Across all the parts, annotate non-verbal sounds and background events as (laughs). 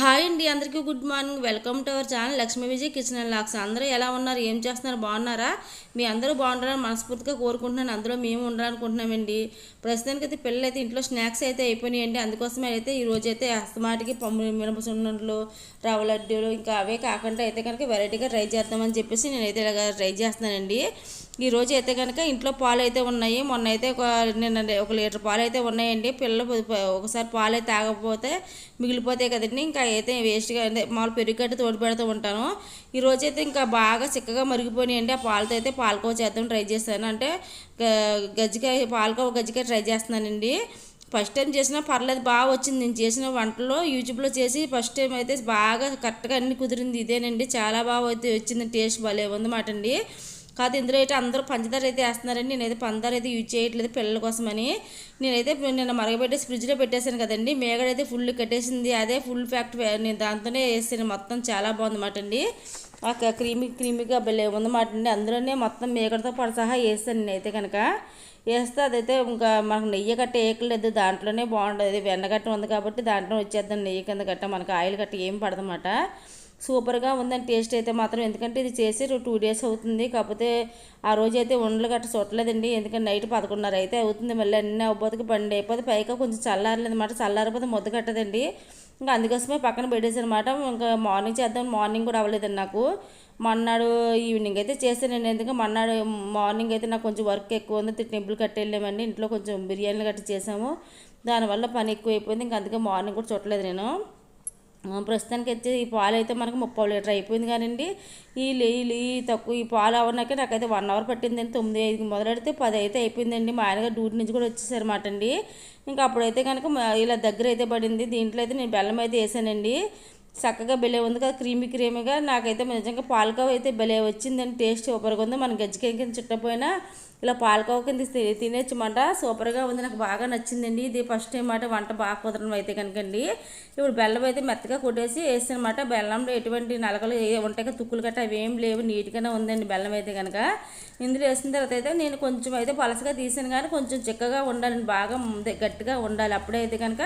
Hi అండి అందరికీ good morning. Welcome to our channel Lakshmi Vijay kitchen and looks. అందరూ ఎలా ఉన్నారు? ఏం చేస్తున్నారు? బాగున్నారా? మీ అందరూ బాగుంటారని మనస్ఫూర్తిగా కోరుకుంటున్నాను. అందులో మేము ఉండాలనుకుంటున్నామండి. ప్రస్తుతానికి అయితే పిల్లలు అయితే ఇంట్లో స్నాక్స్ అయితే అయిపోయినాయండి. అందుకోసమే అయితే ఈ అయితే అస్తమాటికి పమ్ము మినప రవ్వ లడ్డూలు ఇంకా అవే కాకుండా అయితే కనుక వెరైటీగా ట్రై చేద్దామని చెప్పేసి నేనైతే ఇలాగ ట్రై చేస్తున్నానండి. ఈ రోజు అయితే కనుక ఇంట్లో పాలు అయితే ఉన్నాయి. మొన్న అయితే ఒక నిన్న ఒక లీటర్ పాలు అయితే ఉన్నాయండి. పిల్లలు ఒకసారి పాలు అయితే తాగకపోతే మిగిలిపోతాయి కదండి. ఇంకా అయితే వేస్ట్గా అంటే మామూలు పెరుగు తోడు పెడుతూ ఉంటాను. ఈ రోజు అయితే ఇంకా బాగా చిక్కగా మరిగిపోయినాయండి. ఆ పాలతో అయితే పాలకో చేద్దాం ట్రై చేస్తాను అంటే గజ్జికాయ పాలకో గజ్జికాయ ట్రై చేస్తున్నానండి. ఫస్ట్ టైం చేసినా పర్లేదు బాగా వచ్చింది. నేను చేసిన వంటలో యూట్యూబ్లో చేసి ఫస్ట్ టైం అయితే బాగా కరెక్ట్గా అన్ని కుదిరింది. ఇదేనండి. చాలా బాగా అయితే వచ్చింది. టేస్ట్ భలే ఉందన్నమాట అండి. కాదు ఇందులో అయితే అందరూ పంచదార అయితే వేస్తున్నారండి. నేనైతే పంచదార అయితే యూజ్ చేయట్లేదు పిల్లల కోసమని. నేనైతే నిన్న మరగబెట్టేసి ఫ్రిడ్జ్లో పెట్టేశాను కదండి. మేగడైతే ఫుల్ కట్టేసింది. అదే ఫుల్ ఫ్యాక్ట్ నేను దాంతోనే వేసాను. మొత్తం చాలా బాగుందన్నమాట అండి. ఆ క్రీమీ క్రీమీగా భలే ఉందన్నమాట అండి. అందులోనే మొత్తం మేగడతో పాటు సహా వేసాను నేనైతే కనుక. వేస్తే అదైతే ఇంకా మనకు నెయ్యి గట్ట వేయకలేదు దాంట్లోనే బాగుంటుంది వెన్నగట్ట ఉంది కాబట్టి దాంట్లో వచ్చేద్దాం. నెయ్యి కింద గట్ట మనకు ఆయిల్ గట్ట ఏం పడదన్నమాట సూపర్గా ఉందని టేస్ట్ అయితే మాత్రం. ఎందుకంటే ఇది చేసి టూ డేస్ అవుతుంది. కాకపోతే ఆ రోజు అయితే ఉండలు గట్ట చూడలేదండి ఎందుకంటే నైట్ పదకొండున్నర అయితే అవుతుంది. మళ్ళీ అన్ని అవ్వబోతుకి బండి అయిపోతే పైగా కొంచెం చల్లారలేదు అనమాట చల్లారిపోతే ముద్ద కట్టదండి. ఇంకా అందుకోసమే పక్కన పెట్టేసి అనమాట ఇంకా మార్నింగ్ చేద్దాం మార్నింగ్ కూడా అవ్వలేదండి నాకు. మొన్నాడు ఈవినింగ్ అయితే చేశానండి. ఎందుకంటే మొన్నాడు మార్నింగ్ అయితే నాకు కొంచెం వర్క్ ఎక్కువ ఉంది. టెంపుల్ కట్టి వెళ్ళామండి ఇంట్లో కొంచెం బిర్యానీలు గట్టి చేసాము. దానివల్ల పని ఎక్కువ అయిపోయింది ఇంకా అందుకే మార్నింగ్ కూడా చూడలేదు నేను. ప్రస్తుతానికి అయితే ఈ పాలు అయితే మనకు ముప్పై లీటర్ అయిపోయింది కానివ్వండి ఈ లే- ఈ తక్కువ ఈ పాలు అవ్వడానికే నాకైతే వన్ అవర్ పట్టిందండి. తొమ్మిది ఐదుకి మొదలెడితే పది అయితే అయిపోయిందండి. మా ఆయనగా డ్యూటీ నుంచి కూడా వచ్చేసారన్నమాట అండి ఇంకా అప్పుడైతే కనుక ఇలా దగ్గర అయితే పడింది. దీంట్లో అయితే నేను బెల్లం అయితే వేసానండి. చక్కగా భలే ఉంది కదా క్రీమీ క్రీమీగా. నాకైతే నిజంగా పాలకోవ అయితే భలే వచ్చిందండి టేస్ట్ సూపర్గా ఉంది. మన గజ్జికాయ కింద చుట్టపోయినా ఇలా పాలకోవ కింద తినేచ్చమాట. సూపర్గా ఉంది నాకు బాగా నచ్చిందండి. ఇది ఫస్ట్ టైం మాట వంట బాగా కుదరడం అయితే కనుకండి. ఇప్పుడు బెల్లం అయితే మెత్తగా కొట్టేసి వేసానమాట. బెల్లంలో ఎటువంటి నలకలు ఉంటాయి తుక్కులు గట్ట అవేం లేవు నీట్గానే ఉందండి బెల్లం అయితే కనుక. ఇందులో వేసిన తర్వాత అయితే నేను కొంచెం అయితే పలసగా తీసాను కానీ కొంచెం చిక్కగా ఉండాలండి బాగా ముందే గట్టిగా ఉండాలి. అప్పుడే అయితే కనుక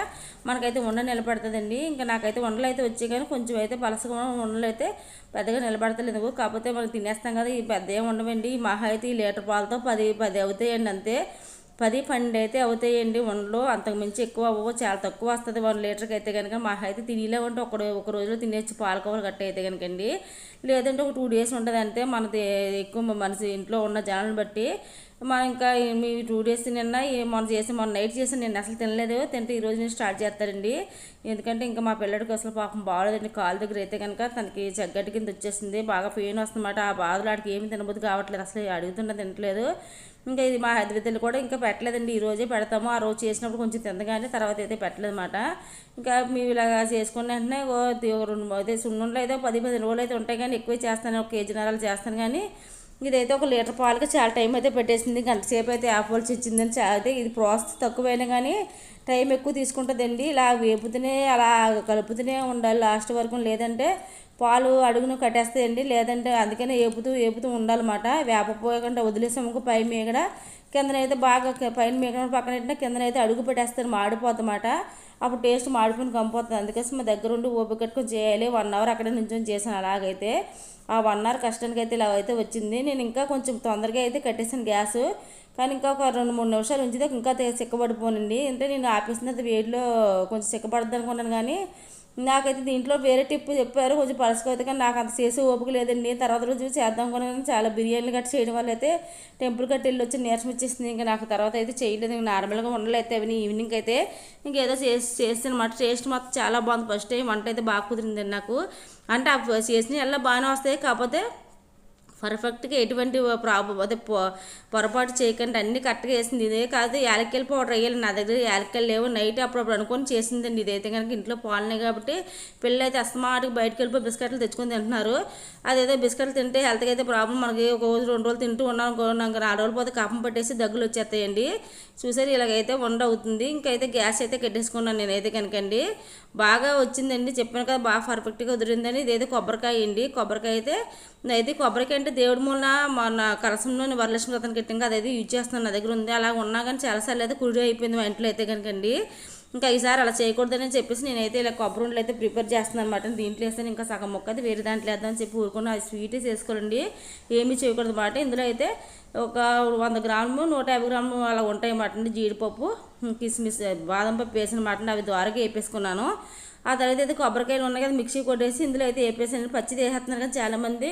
మనకైతే ఉండ నిలబడుతుందండి. ఇంకా నాకైతే ఉండలు అయితే వచ్చాయి కానీ కొంచెం అయితే పలసగా ఉండలు అయితే పెద్దగా నిలబడతలేదు కాకపోతే మనం తినేస్తాం కదా ఈ పెద్ద ఏమి ఉండవండి. మహా అయితే ఈ లీటర్ పాలతో పది పది అవుతాయండి అంతే. పది పన్నెండు అయితే అవుతాయండి ఉండలు అంతకు మించి ఎక్కువ అవ్వవు చాలా తక్కువ వస్తుంది వన్ లీటర్కి అయితే కనుక మా అయితే తినేలే ఉంటే ఒక ఒక రోజులో తినేసి పాలకోవలు గట్ట అయితే కనుకండి లేదంటే ఒక టూ డేస్ ఉంటుంది అంతే మనది ఎక్కువ మనిషి ఇంట్లో ఉన్న జనాలను బట్టి మనం ఇంకా మీ టూ డేస్ నిన్న మొన్న చేసి మొన్న నైట్ చేసి నేను అసలు తినలేదు. తింటే ఈరోజు నేను స్టార్ట్ చేస్తారండి. ఎందుకంటే ఇంకా మా పిల్లడికి అసలు పాపం బాగోలేదండి. కాలు దగ్గర అయితే కనుక తనకి చగ్గటి కింద వచ్చేసింది. బాగా పెయిన్ వస్తుందన్నమాట. ఆ బాధలు ఆడికి ఏమి తినబుద్ధి కావట్లేదు. అసలు అడుగుతున్నా తినట్లేదు. ఇంకా ఇది మా హైదరాబాద్లో కూడా ఇంకా పెట్టలేదండి. ఈ రోజే పెడతాము. ఆ రోజు చేసినప్పుడు కొంచెం తిందగానే తర్వాత అయితే పెట్టలేదు అనమాట ఇంకా మేము ఇలాగా చేసుకున్న వెంటనే ఓ రెండు అయితే సున్నుండలు అయితే పది పది రోజులు అయితే ఉంటాయి కానీ ఎక్కువ చేస్తాను. ఒక కేజీ నరాలు చేస్తాను కానీ ఇదైతే ఒక లీటర్ పాలకి చాలా టైం అయితే పెట్టేసింది. గంట సేపు అయితే యాపిల్స్ ఇచ్చిందని అయితే ఇది ప్రాసెస్ తక్కువైనా కానీ టైం ఎక్కువ తీసుకుంటుందండి. ఇలా వేపుతూనే అలా కలుపుతూనే ఉండాలి లాస్ట్ వరకు. లేదంటే పాలు అడుగును కట్టేస్తాయండి. లేదంటే అందుకనే ఏపుతూ ఏపుతూ ఉండాలన్నమాట. వేపపోయకుండా వదిలేసాము పై మీద కిందనైతే బాగా పైన మిగిలిన పక్కన పెట్టినా కిందనైతే అడుగు పెట్టేస్తారు మాడిపోతుందన్నమాట అప్పుడు టేస్ట్ మాడిపోయి కంపోతుంది అందుకోసం మా దగ్గర ఉండి ఓపిక కట్టుకొని చేయాలి. వన్ అవర్ అక్కడ నుంచొని చేశాను అలాగైతే. ఆ వన్ అవర్ కష్టానికి అయితే ఇలా అయితే వచ్చింది. నేను ఇంకా కొంచెం తొందరగా అయితే కట్టేసాను గ్యాస్. కానీ ఇంకా ఒక రెండు మూడు నిమిషాలు ఉంచితే ఇంకా సిక్కబడిపోనండి. అంటే నేను ఆపేసిన తర్వాత వేడిలో కొంచెం చిక్కబడద్దు అనుకున్నాను కానీ నాకైతే దీంట్లో వేరే టిప్ చెప్పారు. కొంచెం పరసుకోవద్దు కానీ నాకు అంత చేసే ఓపిక లేదండి. తర్వాత రోజు చేద్దాం కూడా చాలా బిర్యానీలు గట్టి చేయడం వల్ల అయితే టెంపుల్ కట్టి వెళ్ళి వచ్చి నీరసం వచ్చేసింది. ఇంకా నాకు తర్వాత అయితే చేయలేదు. ఇంకా నార్మల్గా ఉండలేదు అవి ఈవినింగ్ అయితే. ఇంకేదో చేసి చేస్తాను టేస్ట్ మాత్రం చాలా బాగుంది. ఫస్ట్ టైం వంట అయితే బాగా కుదిరిందండి నాకు. అంటే ఆ చేసిన ఎలా బాగానే వస్తాయి. కాకపోతే పర్ఫెక్ట్గా ఎటువంటి ప్రాబ్లం అదే పొ- పొరపాటు చేయకుండా అన్ని కరెక్ట్గా వేసింది ఇదే కాదు యాలక్కాయల పౌడర్ వేయాలి నా దగ్గర యాలక్కాయలు లేవు నైట్ అప్పుడప్పుడు అనుకొని చేసిందండి ఇదైతే కనుక ఇంట్లో పాలనే కాబట్టి పిల్లలు అయితే అస్తమాటికి బయటకు వెళ్ళిపోయి బిస్కెట్లు తెచ్చుకొని తింటున్నారు. అదేదో బిస్కెట్లు తింటే హెల్త్కి అయితే ప్రాబ్లం మనకి ఒక రోజు రెండు రోజులు తింటూ ఉన్నాం అనుకో, నాకు నాలుగు రోజులు పోతే కఫం పట్టేసి దగ్గులు వచ్చేస్తాయండి. చూసారు ఇలాగైతే వండ అవుతుంది. ఇంకైతే గ్యాస్ అయితే కట్టేసుకున్నాను నేనైతే కనుకండి. బాగా వచ్చిందండి చెప్పాను కదా బాగా పర్ఫెక్ట్గా కుదిరిందని ఇదైతే కొబ్బరికాయ అండి కొబ్బరికాయ అయితే అయితే కొబ్బరికాయ అంటే దేవుడి మూలన మన కలసంలోని వరలక్ష్మి రతన కట్టింగా అదైతే యూజ్ చేస్తున్నాను నా దగ్గర ఉంది. అలా ఉన్నా కానీ చాలాసార్లు అయితే కుడి అయిపోయింది మా ఇంట్లో అయితే కనుకండి. ఇంకా ఈసారి అలా చేయకూడదని చెప్పేసి నేనైతే ఇలా కొబ్బరి ఉండలు అయితే ప్రిపేర్ చేస్తున్నాను అనమాట దీంట్లో వేస్తాను ఇంకా సగం మొక్క అయితే వేరే దాంట్లో వేద్దామని చెప్పి ఊరుకున్న. అది స్వీట్ చేసుకోండి ఏమీ చేయకూడదు అన్నమాట. ఇందులో అయితే ఒక వంద గ్రాములు నూట యాభై గ్రాములు అలా ఉంటాయి అన్నమాట జీడిపప్పు కిస్మిస్ బాదం పప్పు వేసిన మాట అవి ద్వారాగా వేపేసుకున్నాను. ఆ తర్వాత అయితే కొబ్బరికాయలు ఉన్నాయి కదా మిక్సీ కొట్టేసి ఇందులో అయితే వేపేసాను పచ్చి వేసేస్తున్నారు కానీ చాలామంది.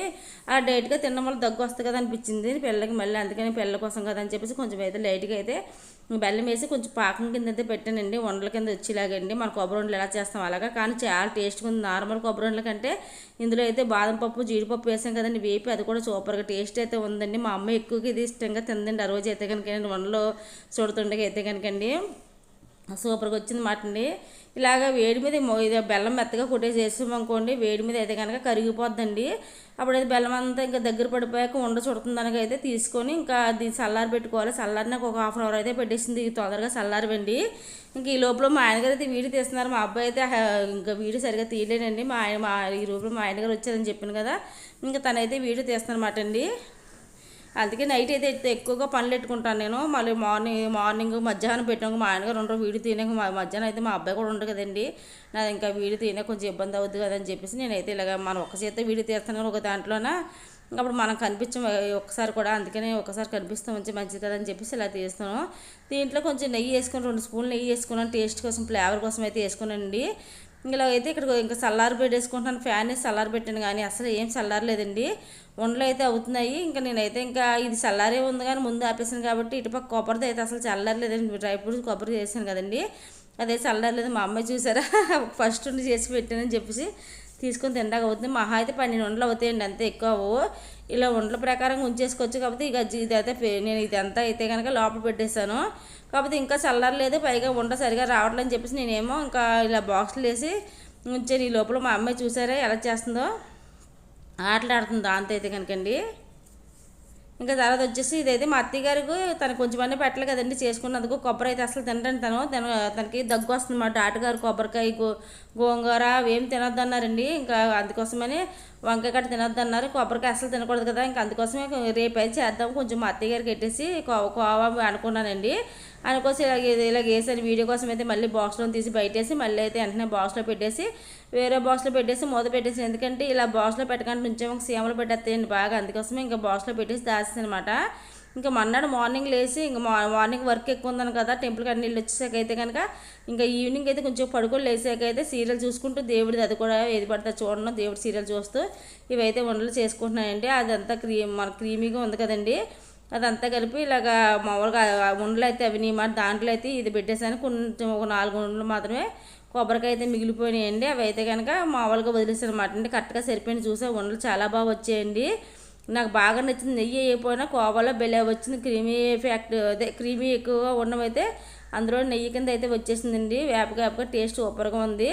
ఆ డైట్గా తినడం వల్ల దగ్గు వస్తుంది కదా అనిపించింది. పిల్లలకి మళ్ళీ అందుకని పిల్లల కోసం కదా అని చెప్పేసి కొంచెం అయితే లైట్గా అయితే బెల్లం వేసి కొంచెం పాకం కింద అయితే పెట్టానండి. వండల కింద వచ్చేలాగండి. మన కొబ్బరి వండలు ఎలా చేస్తాం అలాగా. కానీ చాలా టేస్ట్గా ఉంది. నార్మల్ కొబ్బరి వండల కంటే ఇందులో అయితే బాదం పప్పు జీడిపప్పు వేసాం కదండి వేపి అది కూడా సూపర్గా టేస్ట్ అయితే ఉందండి. మా అమ్మ ఎక్కువగా ఇది ఇష్టంగా తిందండి. ఆ రోజు అయితే కనుక వండలో చూడుతుండగా అయితే కనుకండి. సూపర్గా వచ్చింది మాట అండి ఇలాగ వేడి మీద ఇది బెల్లం మెత్తగా కొట్టేసి వేసామనుకోండి వేడి మీద అయితే కనుక కరిగిపోద్దండి. అప్పుడైతే బెల్లం అంతా ఇంకా దగ్గర పడిపోయాక ఉండ చుడుతుందనగా అయితే తీసుకొని ఇంకా దీన్ని చల్లారి పెట్టుకోవాలి. చల్లారినాక ఒక హాఫ్ అన్ అవర్ అయితే పెట్టేసింది. తొందరగా చల్లారవండి. ఇంక ఈ లోపల మా ఆయనగారు అయితే వీడియో తీస్తున్నారు. మా అబ్బాయి అయితే ఇంకా వీడియో సరిగా తీయలేనండి మా ఆయన మా ఈ లోపల మా ఆయనగారు వచ్చారని చెప్పాను కదా. ఇంకా తనైతే వీడియో తీస్తున్నమాట అండి అందుకే నైట్ అయితే ఎక్కువగా పనులు పెట్టుకుంటాను నేను. మళ్ళీ మార్నింగ్ మార్నింగ్ మధ్యాహ్నం పెట్టాము మా ఆయనగారు రెండు వీడియో తినాక మా మధ్యాహ్నం అయితే మా అబ్బాయి కూడా ఉండదు కదండి. నాది ఇంకా వీడియో తినే కొంచెం ఇబ్బంది అవుద్ది కదని చెప్పేసి నేనైతే ఇలాగ మనం ఒక చేత వీడియో తీస్తాను ఒక దాంట్లోన అప్పుడు మనం కనిపించం ఒకసారి కూడా అందుకనే ఒకసారి కనిపిస్తాం మంచి మంచిది కదని చెప్పేసి ఇలా తీస్తాను. దీంట్లో కొంచెం నెయ్యి వేసుకొని రెండు స్పూన్లు నెయ్యి వేసుకున్నాను. టేస్ట్ కోసం ఫ్లేవర్ కోసం అయితే వేసుకున్నానండి ఇలా అయితే ఇక్కడ ఇంకా సల్లారు పెట్టేసుకుంటాను ఫ్యాన్ వేసి సల్లారు పెట్టాను కానీ అసలు ఏం చల్లారలేదండి. ఉండలు అయితే అవుతున్నాయి. ఇంకా నేనైతే ఇంకా ఇది చల్లారే ఉంది కానీ ముందు ఆపేసాను కాబట్టి ఇటుపక్క కొబ్బరిది అయితే అసలు చల్లారలేదండి. డ్రై ఫ్రూట్స్ కొబ్బరి చేశాను కదండి. అదే చల్లారలేదు. మా అమ్మాయి చూసారా? (laughs) ఫస్ట్ ఉండి చేసి పెట్టానని చెప్పేసి తీసుకొని తిండాక అవుతుంది. మహా అయితే పన్నెండు ఉండలు అవుతాయండి అంతే ఎక్కువ ఇలా వంటల ప్రకారం ఉంచేసుకోవచ్చు. కాబట్టి ఇక ఇది అయితే నేను ఇదంతా అయితే కనుక లోపల పెట్టేశాను. కాకపోతే ఇంకా చల్లరలేదు పైగా వంట సరిగా రావట్లేదని చెప్పేసి నేనేమో ఇంకా ఇలా బాక్స్లు వేసి ఉంచాను. ఈ లోపల మా అమ్మాయి చూసారా ఎలా చేస్తుందో? ఆటలాడుతుంది దాంతో అయితే కనుకండి ఇంకా తర్వాత వచ్చేసి ఇదైతే మా అత్తయ్య గారికి కొంచెం అన్నీ పెట్టలేదు కదండి. చేసుకున్నందుకు కొబ్బరి అయితే అసలు తినడం తను. తన తనకి దగ్గు వస్తుంది మా ఆటగారు కొబ్బరికాయ గో గోంగూర ఏం తినొద్దన్నారండి. ఇంకా అందుకోసమని వంకాయ కట్ట తినొద్దన్నారు కొబ్బరికాయ అసలు తినకూడదు కదా ఇంకా అందుకోసమే రేపు చేద్దాం కొంచెం మా అత్తయ్య గారికి పెట్టేసి కోవా అనుకున్నానండి. అందుకోసం ఇలా ఇలా వేసాను వీడియో కోసం అయితే మళ్ళీ బాక్స్లో తీసి బయటేసి మళ్ళీ అయితే వెంటనే బాక్స్లో పెట్టేసి వేరే బాక్స్లో పెట్టేసి మూత పెట్టేసి ఎందుకంటే ఇలా బాక్స్లో పెట్టకుండా నుంచే సీమలు పెట్టేస్తాయండి బాగా అందుకోసమే ఇంకా బాక్స్లో పెట్టేసి దాచేసి అనమాట ఇంకా మన్నాడు మార్నింగ్ లేచి ఇంకా మార్నింగ్ వర్క్ ఎక్కువ ఉందని కదా టెంపుల్ కాడ నీళ్ళు వచ్చేసాక అయితే కనుక ఇంకా ఈవినింగ్ అయితే కొంచెం పడుకొని లేసాక అయితే సీరియల్ చూసుకుంటూ దేవుడిది అది కూడా ఏది పడితే చూడడం దేవుడి సీరియల్ చూస్తూ ఇవైతే వంటలు చేసుకుంటున్నాయండి అదంతా క్రీమ్ మన క్రీమీగా ఉంది కదండి. అదంతా కలిపి ఇలాగ మామూలుగా ఉండలు అయితే అవి మాట దాంట్లో అయితే ఇది పెట్టేసాను కొంచెం ఒక నాలుగు ఉండలు మాత్రమే కొబ్బరికాయ అయితే మిగిలిపోయినాయండి. అవి అయితే కనుక మామూలుగా వదిలేసాను అనమాట అండి. కరెక్ట్గా సరిపోయిన చూసే. ఉండలు చాలా బాగా వచ్చాయండి. నాకు బాగా నచ్చింది నెయ్యి అయిపోయినా కోవాలో బెలే వచ్చింది. క్రీమీ ఫ్యాక్ట్ అదే క్రీమీ ఎక్కువగా ఉండమైతే అందులో నెయ్యి కింద అయితే వచ్చేసిందండి. వేపగా వేపగా టేస్ట్ సూపర్గా ఉంది.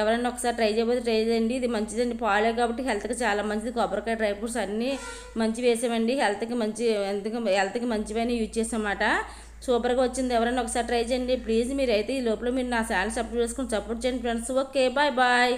ఎవరైనా ఒకసారి ట్రై చేయబోతే ట్రై చేయండి. ఇది మంచిదండి. పాలే కాబట్టి హెల్త్కి చాలా మంచిది. కొబ్బరికాయ డ్రై ఫ్రూట్స్ అన్నీ మంచి వేసామండి. హెల్త్కి మంచి హెల్త్కి హెల్త్కి మంచివని యూజ్ చేసామాట సూపర్గా వచ్చింది. ఎవరైనా ఒకసారి ట్రై చేయండి. ప్లీజ్ మీరు అయితే ఈ లోపల మీరు నా ఛానల్ సపోర్ట్ చేసుకుని సపోర్ట్ చేయండి ఫ్రెండ్స్. Okay bye bye.